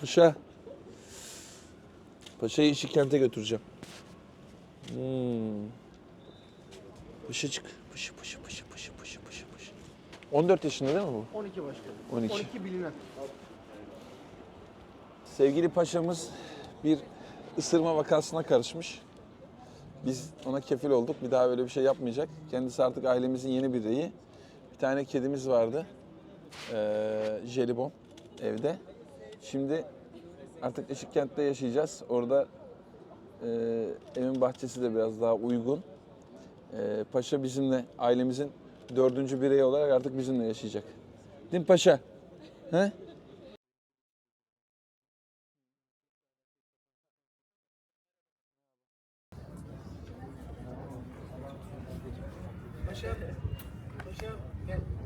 Paşa. Paşa'yı işi kente götüreceğim. Hmm. Paşa çık. Paşa paşa paşa paşa paşa paşa paşa. 14 yaşında değil mi bu? 12 başkanım. 12. 12 bilinen. Sevgili paşamız bir ısırma vakasına karışmış. Biz ona kefil olduk. Bir daha böyle bir şey yapmayacak. Kendisi artık ailemizin yeni bireyi. Bir tane kedimiz vardı. Ee, jelibon evde. Şimdi Artık Işıkkent'te yaşayacağız. Orada e, evin bahçesi de biraz daha uygun. E, Paşa bizimle, ailemizin dördüncü bireyi olarak artık bizimle yaşayacak. Değil mi Paşa? He? Paşam, paşam gel.